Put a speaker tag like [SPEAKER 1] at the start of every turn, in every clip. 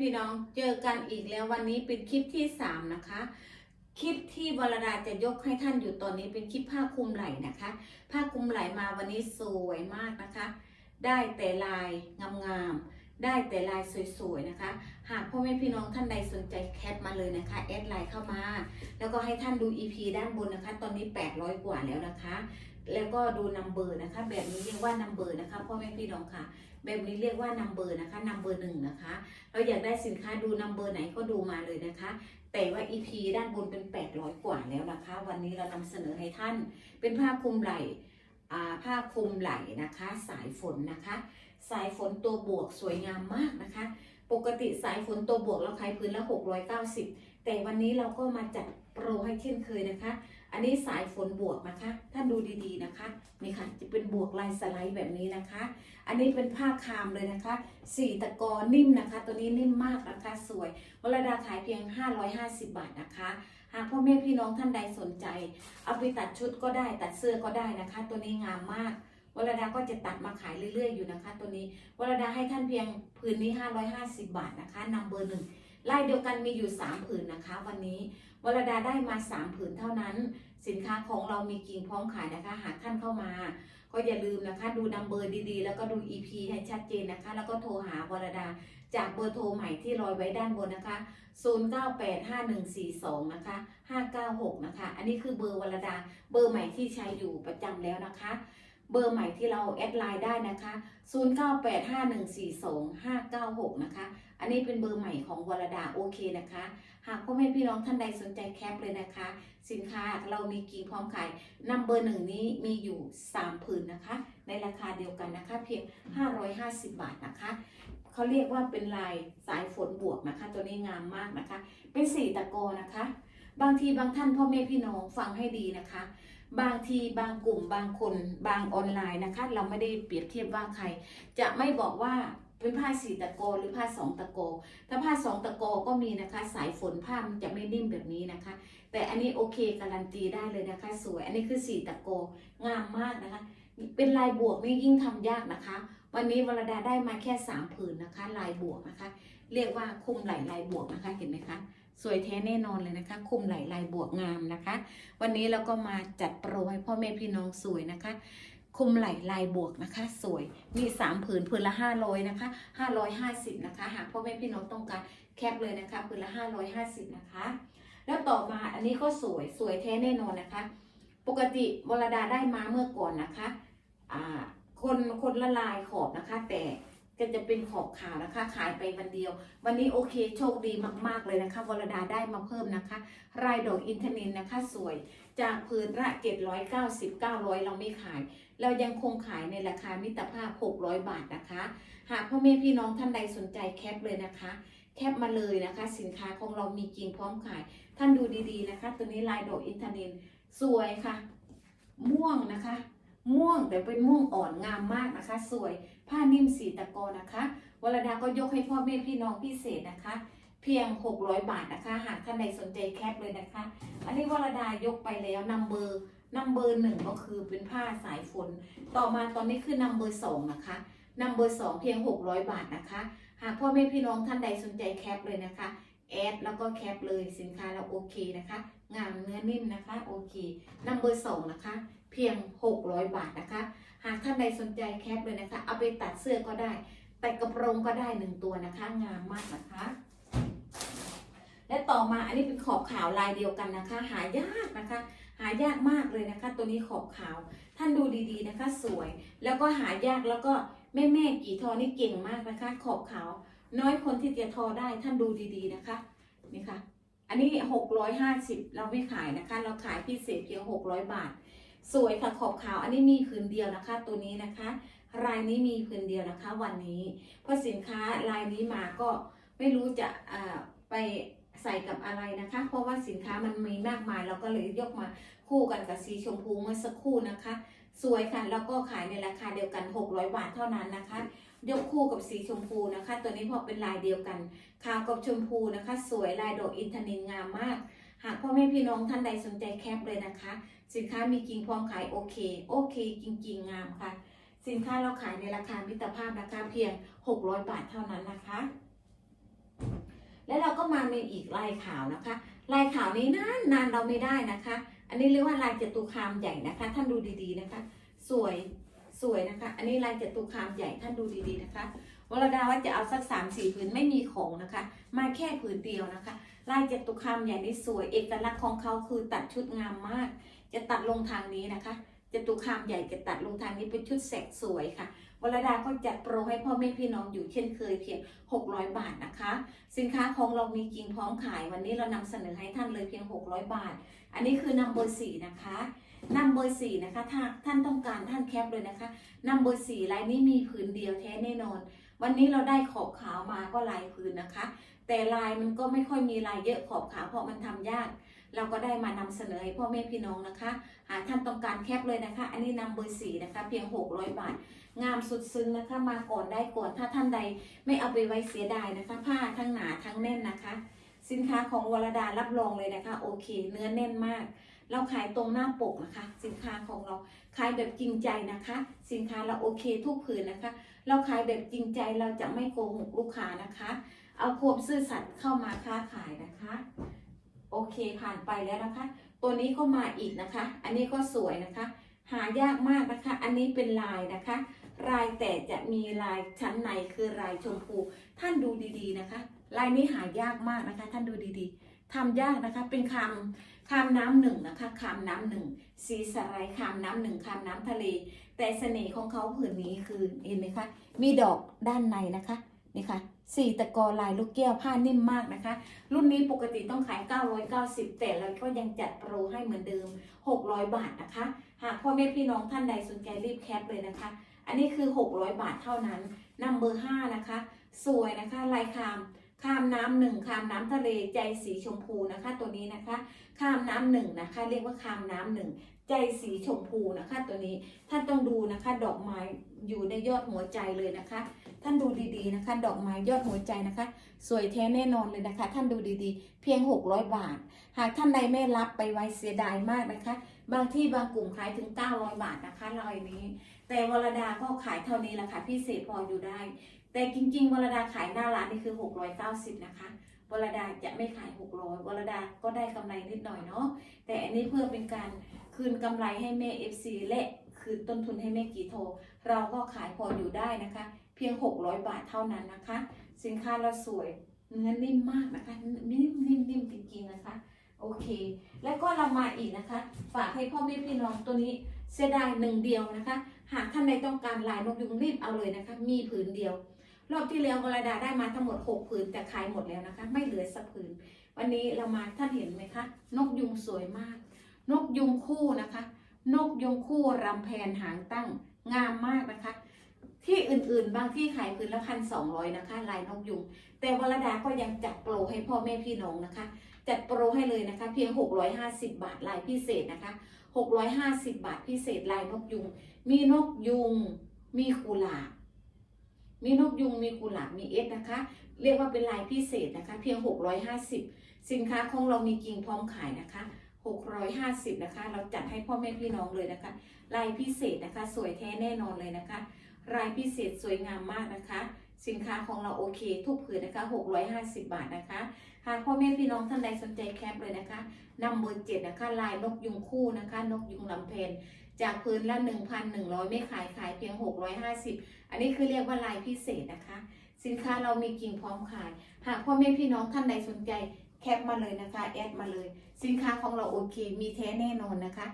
[SPEAKER 1] พี่น้องเจอกันอีกแล้ววันนี้เป็นคลิปที่สามนะคะ คลิปที่วรดาจะยกให้ท่านอยู่ตอนนี้เป็นคลิปผ้าคลุมไหล่นะคะ ผ้าคลุมไหล่มาวันนี้สวยมากนะคะ ได้แต่ลายงามๆ ได้แต่ลายสวยๆนะคะ หากพ่อแม่พี่น้องท่านใดสนใจแคปมาเลยนะคะแอดไลน์เข้ามา แล้วก็ให้ท่านดู EP ด้านบนนะคะ ตอนนี้ 800 กว่าแล้วนะคะ แล้วก็ดูนัมเบอร์นะคะ แบบนี้เรียกว่านัมเบอร์นะคะพ่อแม่พี่น้องค่ะ แบบนี้เรียกว่านัมเบอร์นะคะนัมเบอร์หนึ่งนะคะ เราอยากได้สินค้าดูนัมเบอร์ไหนก็ดูมาเลยนะคะ แต่ว่า EP ด้านบนเป็น 800 กว่าแล้วนะคะ วันนี้เรานำเสนอให้ท่านเป็นผ้าคลุมไหล่ ผ้าคลุมไหล่นะคะ สายฝนนะคะ สายฝนตัวบวกสวยงามมากนะคะ ปกติสายฝนตัวบวกเราขายพื้นละ 690 แต่วันนี้เราก็มาจัดโปรให้เช่นเคยนะคะ อันนี้สายฝนบวกนะคะท่านดูดีๆนะคะนี่ค่ะจะเป็นบวกลายสไลด์แบบนี้นะคะ อันนี้เป็นผ้าคามเลยนะคะสีตะกอนิ่มนะคะ ตัวนี้นิ่มมากราคาสวยวรดาขายเพียง 550 บาทนะคะหากพ่อแม่พี่น้องท่านใดสนใจ เอาไปตัดชุดก็ได้ตัดเสื้อก็ได้นะคะ ตัวนี้งามมากวรดาก็จะตัดมาขายเรื่อย ๆ อยู่นะคะ ตัวนี้วรดาให้ท่านเพียงผืนนี้ 550 บาทนะคะนำเบอร์หนึ่งลายเดียวกันมีอยู่ 3 ผืนนะคะ วันนี้วรดาได้มา 3 ผืนเท่านั้น สินค้าของเรามีกิ่งพร้อมขายนะคะ หากท่านเข้ามา ก็อย่าลืมนะคะดูนัมเบอร์ดีๆ แล้วก็ดู EP ให้ชัดเจนนะคะ แล้วก็โทรหาวรดา จากเบอร์โทรใหม่ที่ลอยไว้ด้านบนนะคะ 0985142นะคะ 596 นะคะ อันนี้คือเบอร์วรดา เบอร์ใหม่ที่ใช้อยู่ประจำแล้วนะคะเบอร์ใหม่ที่เราแอดไลน์ได้นะคะ 0985142596 นะคะ อันนี้เป็นเบอร์ใหม่ของวรดาโอเคนะคะ หากพ่อแม่พี่น้องท่านใดสนใจแคปเลยนะคะ สินค้าเรามีกิ่พร้อมขายนัมเบอร์หนึ่งนี้มีอยู่ 3 ผืนนะคะ ในราคาเดียวกันนะคะ เพียง 550 บาทนะคะเขาเรียกว่าเป็นลายสายฝนบวกนะคะ ตัวนี้งามมากนะคะ เป็นสีตะโกนะคะ บางทีบางท่านพ่อแม่พี่น้องฟังให้ดีนะคะบางทีบางกลุ่มบางคนบางออนไลน์นะคะ เราไม่ได้เปรียบเทียบว่าใคร จะไม่บอกว่า เป็นผ้าสี่ตะโกหรือผ้าสองตะโก ถ้าผ้าสองตะโกก็มีนะคะ สายฝนผ้ามันจะไม่นิ่มแบบนี้นะคะ แต่อันนี้โอเคการันตีได้เลยนะคะ สวย อันนี้คือสี่ตะโกงามมากนะคะ เป็นลายบวกนี่ยิ่งทำยากนะคะ วันนี้วรดาได้มาแค่สามผืนนะคะ ลายบวกนะคะ เรียกว่าคุมไหลลายบวกนะคะ เห็นไหมคะสวยแท้แน่นอนเลยนะคะ คุมไหลลายบวกงามนะคะ วันนี้เราก็มาจัดโปรให้พ่อแม่พี่น้องสวยนะคะ คุมไหลลายบวกนะคะ สวย มีสามผืนผืนละห้าร้อยนะคะห้าร้อยห้าสิบนะคะ หากพ่อแม่พี่น้องต้องการแคปเลยนะคะผืนละห้าร้อยห้าสิบนะคะ แล้วต่อมาอันนี้ก็สวยสวยแท้แน่นอนนะคะ ปกติวรดาได้มาเมื่อก่อนนะคะ อ่า คนคนละลายขอบนะคะ แต่ ก็จะเป็นขอบขาวนะคะ ขายไปวันเดียว วันนี้โอเคโชคดีมาก ๆ เลยนะคะวรดาได้มาเพิ่มนะคะ รายดอกอินทนินนะคะ สวย จากพื้นละ790 900 เราไม่ขาย เรายังคงขายในราคามิตรภาพ 600 บาทนะคะ หากพ่อแม่พี่น้องท่านใดสนใจแคปเลยนะคะ แคปมาเลยนะคะ สินค้าของเรามีจริงพร้อมขาย ท่านดูดีๆนะคะ ตัวนี้ลายดอกอินทนินสวยค่ะ ม่วงนะคะ ม่วงแต่เป็นม่วงอ่อนงามมากนะคะ สวยผ้านิ่มสีตะกอนะคะวรดาก็ยกให้พ่อแม่พี่น้องพิเศษนะคะ เพียง 600 บาทนะคะ หากท่านใดสนใจแคปเลยนะคะ อันนี้วรดายกไปแล้วนัมเบอร์นัมเบอร์หนึ่งก็คือเป็นผ้าสายฝนต่อมาตอนนี้คือนัมเบอร์สองนะคะนัมเบอร์สองเพียง 600 บาทนะคะ หากพ่อแม่พี่น้องท่านใดสนใจแคปเลยนะคะ แอดแล้วก็แคปเลยสินค้าเราโอเคนะคะ งามเนื้อนิ่มนะคะโอเคนัมเบอร์สองนะคะ เพียง 600 บาทนะคะ หากท่านใดสนใจแคปเลยนะคะ เอาไปตัดเสื้อก็ได้ แต่กระโปรงก็ได้หนึ่งตัวนะคะ งามมากนะคะ และต่อมาอันนี้เป็นขอบขาวลายเดียวกันนะคะ หายากนะคะ หายากมากเลยนะคะ ตัวนี้ขอบขาว ท่านดูดีๆนะคะ สวย แล้วก็หายากแล้วก็แม่แม่กี่ทอนี่เก่งมากนะคะ ขอบขาว น้อยคนที่จะทอได้ท่านดูดีๆนะคะนี่ค่ะ อันนี้ 650 เราไม่ขายนะคะ เราขายพิเศษเพียง 600 บาท สวยค่ะขอบขาว อันนี้มีผืนเดียวนะคะ ตัวนี้นะคะ รายนี้มีผืนเดียวนะคะ วันนี้เพราะสินค้ารายนี้มาก็ไม่รู้จะอ่าไปใส่กับอะไรนะคะ เพราะว่าสินค้ามันมีมากมาย เราก็เลยยกมาคู่กันกับสีชมพูเมื่อสักครู่นะคะ สวยค่ะ แล้วก็ขายในราคาเดียวกัน 600 บาทเท่านั้นนะคะ ยกคู่กับสีชมพูนะคะ ตัวนี้พอเป็นลายเดียวกันขาวกับชมพูนะคะ สวยลายดอกอินทนินงามมาก หากพ่อแม่พี่น้องท่านใดสนใจแคปเลยนะคะ สินค้ามีกิ่งพร้อมขายโอเค โอเคจริงๆงามค่ะ สินค้าเราขายในราคามิตรภาพนะคะเพียง 600 บาทเท่านั้นนะคะ และเราก็มีอีกลายขาวนะคะ ลายขาวนี้นานนานเราไม่ได้นะคะ อันนี้เรียกว่าลายจตุคามใหญ่นะคะ ท่านดูดีๆนะคะ สวย สวยนะคะ อันนี้ลายจตุคามใหญ่ท่านดูดีๆนะคะวรดาว่าจะเอาสักสามสี่ผืนไม่มีของนะคะ มาแค่ผืนเดียวนะคะ ลายจตุคามใหญ่นี่สวยเอกลักษณ์ของเขาคือตัดชุดงามมาก จะตัดลงทางนี้นะคะจตุคามใหญ่จะตัดลงทางนี้เป็นชุดแสกสวยค่ะวรดาก็จัดโปรให้พ่อแม่พี่น้องอยู่เช่นเคยเพียง 600 บาทนะคะ สินค้าของเรามีจริงพร้อมขายวันนี้เรานำเสนอให้ท่านเลยเพียง 600 บาท อันนี้คือนำเบอร์สี่นะคะ นำเบอร์สี่นะคะถ้าท่านต้องการท่านแคปเลยนะคะนำเบอร์สี่ลายนี้มีผืนเดียวแท้แน่นอน วันนี้เราได้ขอบขาวมาก็ลายผืนนะคะ แต่ลายมันก็ไม่ค่อยมีลายเยอะขอบขาวเพราะมันทำยาก เราก็ได้มานำเสนอให้พ่อแม่พี่น้องนะคะหากท่านต้องการแคปเลยนะคะ อันนี้นำเบอร์สี่นะคะ เพียง 600 บาท งามสุดซึ้งนะคะ มาก่อนได้ก่อนถ้าท่านใดไม่เอาไปไว้เสียดายนะคะ ผ้าทั้งหนาทั้งแน่นนะคะ สินค้าของวรดารับรองเลยนะคะ โอเค เนื้อแน่นมาก เราขายตรงหน้าปกนะคะ สินค้าของเราขายแบบจริงใจนะคะ สินค้าเราโอเคทุกผืนนะคะ เราขายแบบจริงใจเราจะไม่โกหกลูกค้านะคะ เอาความซื่อสัตย์เข้ามาค้าขายนะคะ โอเคผ่านไปแล้วนะคะ ตัวนี้ก็มาอีกนะคะ อันนี้ก็สวยนะคะ หายากมากนะคะ อันนี้เป็นลายนะคะ ลายแต่จะมีลายชั้นในคือลายชมพู ท่านดูดีๆนะคะ ลายนี้หายากมากนะคะ ท่านดูดีๆทำยากนะคะเป็นคำ คำน้ำหนึ่งนะคะคำน้ำหนึ่งสีสไลด์คำน้ำหนึ่งคำน้ำทะเล แต่เสน่ห์ของเขาผืนนี้คือเห็นไหมคะ มีดอกด้านในนะคะนี่ค่ะสี่ตะกอลายลูกแก้วผ้านิ่มมากนะคะ รุ่นนี้ปกติต้องขาย 990 แต่เราก็ยังจัดโปรให้เหมือนเดิม 600 บาทนะคะ หากพ่อแม่พี่น้องท่านใดสนใจรีบแคปเลยนะคะ อันนี้คือ 600 บาทเท่านั้นนัมเบอร์5นะคะ สวยนะคะลายคาม คามน้ำหนึ่งคามน้ำทะเลใจสีชมพูนะคะ ตัวนี้นะคะคามน้ำหนึ่งนะคะ เรียกว่าคามน้ำหนึ่งใจสีชมพูนะคะ ตัวนี้ท่านต้องดูนะคะ ดอกไม้อยู่ในยอดหัวใจเลยนะคะ ท่านดูดีๆนะคะ ดอกไม้ยอดหัวใจนะคะ สวยแท้แน่นอนเลยนะคะ ท่านดูดีๆ เพียง 600 บาท หากท่านใดไม่รับไปไว้เสียดายมากนะคะ บางที่บางกลุ่มขายถึง 900 บาทนะคะรอยนี้ แต่วรดาก็ขายเท่านี้แหละค่ะพิเศษพออยู่ได้ แต่จริงๆวรดาขายหน้าร้านนี่คือ 690 นะคะวรดาจะไม่ขาย 600วรดาก็ได้กำไรนิดหน่อยเนาะแต่อันนี้เพื่อเป็นการคืนกำไรให้แม่ FC และคืนต้นทุนให้แม่กีโท เราก็ขายพออยู่ได้นะคะ เพียง 600 บาทเท่านั้นนะคะ สินค้าเราสวยเนื้อนิ่มมากนะคะนิ่มนิ่มนิ่มจริงๆนะคะ โอเค แล้วก็เรามาอีกนะคะ ฝากให้พ่อแม่พี่น้องตัวนี้เสียดายหนึ่งเดียวนะคะ หากท่านใดต้องการลายนกยุงรีบเอาเลยนะคะ มีผืนเดียว รอบที่แล้ววรดาได้มาทั้งหมด 6 ผืนแต่ขายหมดแล้วนะคะ ไม่เหลือสักผืน วันนี้เรามาท่านเห็นไหมคะ นกยุงสวยมาก นกยุงคู่นะคะ นกยุงคู่รำแพนหางตั้งงามมากนะคะ ที่อื่นๆ บางที่ขายผืนละพันสองร้อยนะคะ ลายนกยุง แต่วรดาก็ยังจัดโปรให้พ่อแม่พี่น้องนะคะ จัดโปรให้เลยนะคะ เพียง 650 บาทลายพิเศษนะคะ 650 บาทพิเศษลายนกยุง มีนกยุง มีกุหลาบ มีนกยุงมีกุหลาบมีเอสนะคะ เรียกว่าเป็นลายพิเศษนะคะ เพียง 650 สินค้าของเรามีกิ่งพร้อมขายนะคะ 650 นะคะ เราจัดให้พ่อแม่พี่น้องเลยนะคะ ลายพิเศษนะคะ สวยแท้แน่นอนเลยนะคะ ลายพิเศษสวยงามมากนะคะ สินค้าของเราโอเค ทุกผืนนะคะ 650 บาทนะคะหากพ่อแม่พี่น้องท่านใดสนใจแคปเลยนะคะนำเบอร์เจ็ดนะคะ ลายนกยุงคู่นะคะ นกยุงลำเพน จากพื้นละ 1,100 ไม่ขายขายเพียง 650 อันนี้คือเรียกว่าลายพิเศษนะคะ สินค้าเรามีกิ่งพร้อมขาย หากพ่อแม่พี่น้องท่านใดสนใจแคปมาเลยนะคะ แอดมาเลย สินค้าของเราโอเค มีแท้แน่นอนนะคะ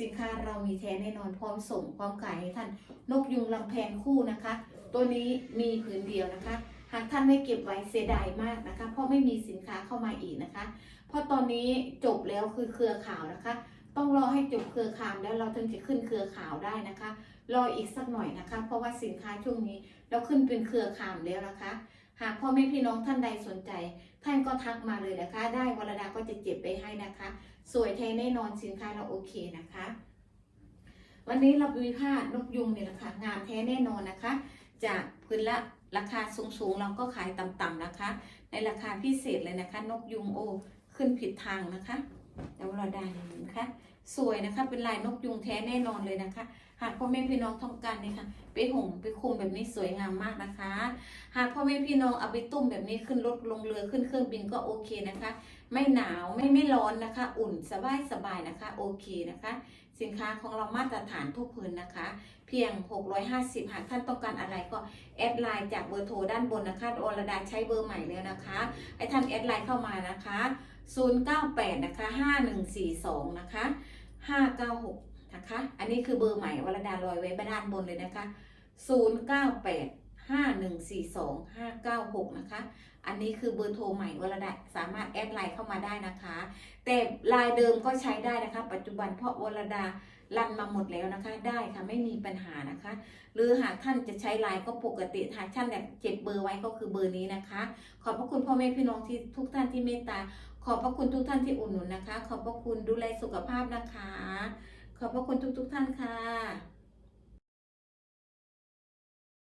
[SPEAKER 1] สินค้าเรามีแท้แน่นอนพร้อมส่งพร้อมขายให้ท่านนกยุงลำแพนคู่นะคะ ตัวนี้มีผืนเดียวนะคะ หากท่านไม่เก็บไว้เสียดายมากนะคะ เพราะไม่มีสินค้าเข้ามาอีกนะคะ เพราะตอนนี้จบแล้วคือเครือข่าวนะคะ ต้องรอให้จบเครือข่าวแล้วเราถึงจะขึ้นเครือข่าวได้นะคะ รออีกสักหน่อยนะคะ เพราะว่าสินค้าช่วงนี้เราขึ้นเป็นเครือข่าวแล้วนะคะ หากพ่อแม่พี่น้องท่านใดสนใจ ท่านก็ทักมาเลยนะคะ ได้วรดาก็จะเก็บไปให้นะคะ สวยแท้แน่นอนสินค้าเราโอเคนะคะ วันนี้เรามีผ้านกยุงเนี่ยแหละค่ะงามแท้แน่นอนนะคะ จากพื้นละราคาสูงๆเราก็ขายต่ำๆนะคะ ในราคาพิเศษเลยนะคะ นกยุงโอขึ้นผิดทางนะคะเดี๋ยวเราได้เห็นนะคะ สวยนะคะ เป็นลายนกยุงแท้แน่นอนเลยนะคะ หากพ่อแม่พี่น้องต้องการนี่ยค่ะไปห่มไปคุมแบบนี้สวยงามมากนะคะ หากพ่อแม่พี่น้องเอาไปตุ้มแบบนี้ขึ้นรถลงเรือขึ้นเครื่องบินก็โอเคนะคะ ไม่หนาวไม่ไม่ร้อนนะคะ อุ่นสบายสบายนะคะ โอเคนะคะ สินค้าของเรามาตรฐานทุกพื้นนะคะ เพียง 650 หากท่านต้องการอะไรก็แอดไลน์จากเบอร์โทรด้านบนนะคะโอรดาใช้เบอร์ใหม่แล้วนะคะให้ท่านแอดไลน์เข้ามานะคะ 098 นะคะ 5142 นะคะ 596 นะคะ อันนี้คือเบอร์ใหม่วรดาลอยไว้ด้านบนเลยนะคะ 098 5142 596 นะคะ อันนี้คือเบอร์โทรใหม่วรดาสามารถแอดไลน์เข้ามาได้นะคะ แต่ลายเดิมก็ใช้ได้นะคะ ปัจจุบันเพราะวรดารันมาหมดแล้วนะคะ ได้ค่ะไม่มีปัญหานะคะ หรือหากท่านจะใช้ไลน์ก็ปกติหากท่านอยากเก็บเบอร์ไว้ก็คือเบอร์นี้นะคะ ขอบพระคุณพ่อแม่พี่น้องที่ทุกท่านที่เมตตา ขอบพระคุณทุกท่านที่อุดหนุนนะคะ ขอบพระคุณดูแลสุขภาพนะคะ ขอบพระคุณทุกๆท่านค่ะ